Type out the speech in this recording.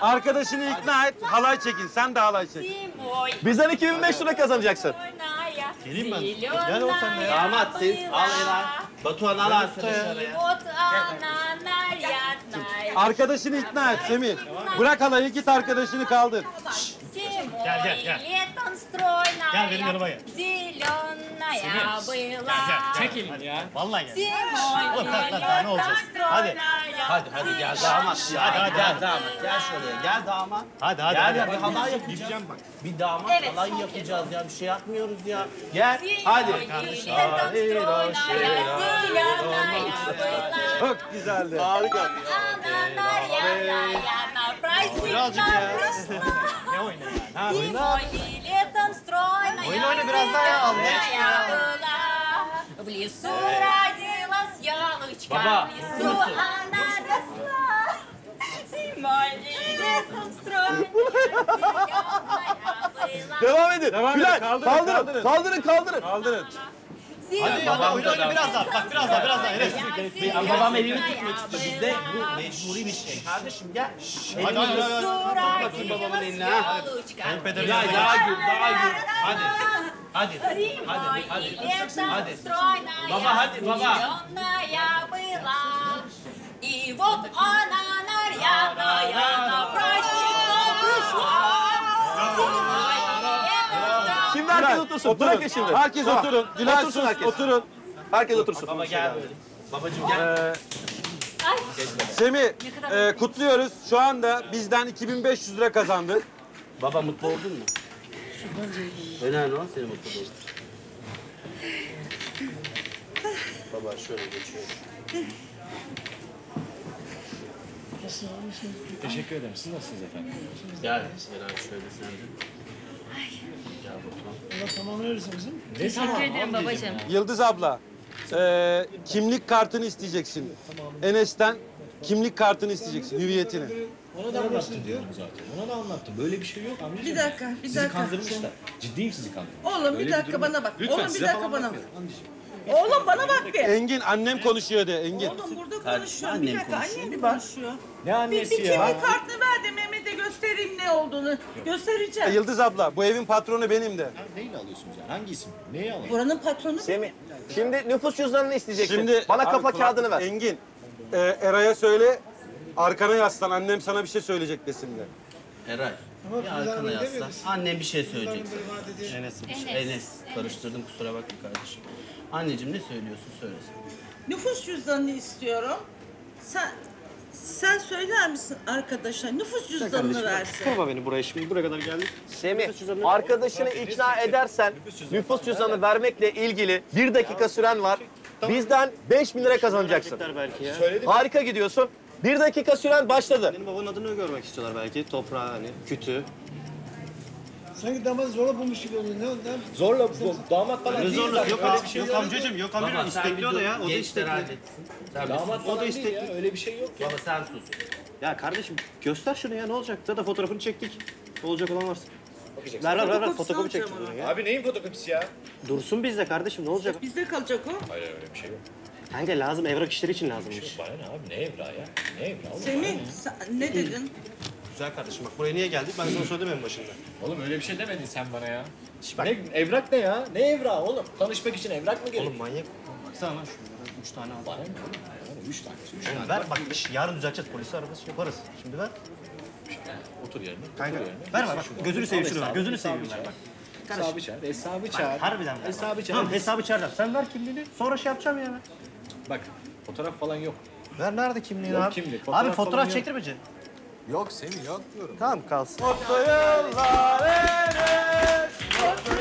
Arkadaşını ikna et, halay çekin. Sen de halay çek. Bizden 2500 lira kazanacaksın. Geleyim ben. Gel o sen de ya. Damat siz al Ela. Batuhan al arkadaşını. Arkadaşını ikna et Semih. Bırak halayı git arkadaşını kaldır. Şşş. Gel gel gel. Gel benim yanıma gel. Semih. Gel gel. Çekil. Hadi. Vallahi gel. Oğlum kalk kalk daha ne olacağız. Hadi. стройная. Hadi hadi gel damat ya. Hadi, hadi, gel hadi. damat gel şuraya gel damat. Hadi hadi Gel hadi. ya bir hadi. halay yapacağız. Bir damat Evet, halay son yapacağız ya bir şey yapmıyoruz ya. Gel Зимой hadi. летом стройная. Зеленая была. Çok güzeldi. Harika. Она нарядная на праздник Birazcık ya. нам Ne oyna ya? Ne yapayım? Зимой и летом стройная Oyna oyna biraz daha ya. Allah aşkına ya. была. В лесу родилась елочка, Баба, в лесу она росла. Зимой и летом стройная была. Devam edin. Devam edin. Bülent Kaldırın, kaldırın. kaldırın. Kaldırın kaldırın. Kaldırın. Hadi ya babam oyna da oyna da- biraz daha. Bak biraz daha biraz daha. Enes. Ya babam elimi tutmak istiyor. Bizde bu mecburi bir şey. Kardeşim gel. Hadi hadi hadi. hadi. bakayım babamın eline ha. Елочка. Pederi Ya ya. daha gül daha gül. Hadi. Hadi. Зимой hadi. и летом Hadi. стройная, Баба, hadi, баба. зеленая была. И вот она нарядная на праздник нам пришла. Зимой и летом стройная. Şimdi herkes otursun. Bırakın şimdi. Herkes Tamam. oturun. Gülen Otursun sus, herkes. oturun. Herkes otursun. Baba gel böyle. Babacım gel. Ee, Semih, e, kutluyoruz. Şu anda bizden 2500 lira kazandın. Baba mutlu oldun mu? Önemli olan senin mutlu oldun. Baba şöyle geçiyor. Teşekkür ederim. Siz nasılsınız efendim? Gel Eren şöyle sen de. Gel bakalım. Teşekkür ederim babacığım. Yıldız abla, e, kimlik kartını isteyeceksin. Enes'ten kimlik kartını isteyeceksin, hüviyetini. Ona da anlattım diyorum zaten. Ona da anlattım. Böyle bir şey yok amcacığım. Bir dakika, bir Sizi dakika. kandırmışlar. Ciddiyim sizi kandırmışlar. Oğlum bir dakika durum bana bak. Lütfen Oğlum bir size dakika falan bana bak. Oğlum bana bak bir. Engin, annem konuşuyor de Engin. Oğlum burada konuşuyor. Bir annem dakika konuşuyor. annem Bir bak. konuşuyor? Ne Bir, bir annesi kimlik ya? kartını ver de Mehmet'e göstereyim ne olduğunu. Göstereceğim. Yıldız abla, bu evin patronu benim de. Neyle alıyorsunuz yani? Hangi isim? Neyi alıyorsunuz? Buranın patronu Semih. Şimdi nüfus cüzdanını isteyeceksin. Şimdi Bana Abi, kafa kulak- kağıdını ver. Engin, e, Eray'a söyle, arkana yaslan. Annem sana bir şey söyleyecek desin de. Eray. Bir arkana yaslan. Annem bir şey söyleyecek. Enes'im. Enes. Karıştırdım kusura bakma kardeşim. Anneciğim ne söylüyorsun söylesin. Nüfus cüzdanını istiyorum. Sen sen söyler misin arkadaşa nüfus cüzdanını versin. Kırma beni buraya şimdi. Buraya kadar geldik. Semih, arkadaşını ikna edersen nüfus cüzdanı vermekle ilgili bir dakika süren var. Bizden 5000 lira kazanacaksın. belki ya. Harika gidiyorsun. Bir dakika süren başladı. Benim babanın adını görmek istiyorlar belki. Toprağı hani, kütü. Sanki damat zorla bulmuş gibi oluyor. Ne, ne? Zorla bu damat falan değil zorla yok Öyle bir şey yok amcacığım yok amcacığım sen bir istekliyor da ya o da istekli. Damat sus. falan değil ya öyle bir şey yok ya. Baba sen sus. Ya kardeşim göster şunu ya ne olacak? Zaten fotoğrafını çektik. Olacak olan varsa. Ver ver ver, ver Fotokopisini fotokopi alacağım çektik. onu. ya. Abi neyin fotokopisi ya? Dursun bizde kardeşim ne olacak? Bizde kalacak o. Hayır öyle bir şey yok. Kanka lazım evrak işleri için lazımmış. Bana ne abi? Ne evrağı ya? Ne evrağı oğlum? Semih sen ne dedin? Güzel kardeşim bak buraya niye geldik ben sana söyledim en başında. Oğlum öyle bir şey demedin sen bana ya. Ne, evrak ne ya? Ne evrağı oğlum? Tanışmak için evrak mı gerek? Oğlum manyak. Baksana lan şunlara üç tane al. Bana ne oğlum? Üç tanesi, üç tane. ver bak iş, yarın düzelteceğiz polisi ararız yaparız. Şimdi ver. Otur yerine. Kanka Otur yerine. ver ver bak gözünü seveyim şunu ver gözünü hesabı seveyim ver bak. Hesabı çağır. Hesabı çağır. Harbiden ver. Hesabı çağır. Tamam hesabı çağıracağım. Sen ver kimliğini sonra şey yapacağım ya ben. Bak fotoğraf falan yok. Ver nerede kimliğini Yok abi? kimlik, fotoğraf abi fotoğraf yok. çektirmeyeceksin. Yok Semih yok diyorum. Tamam kalsın. Mutlu yıllar Enes, mutlu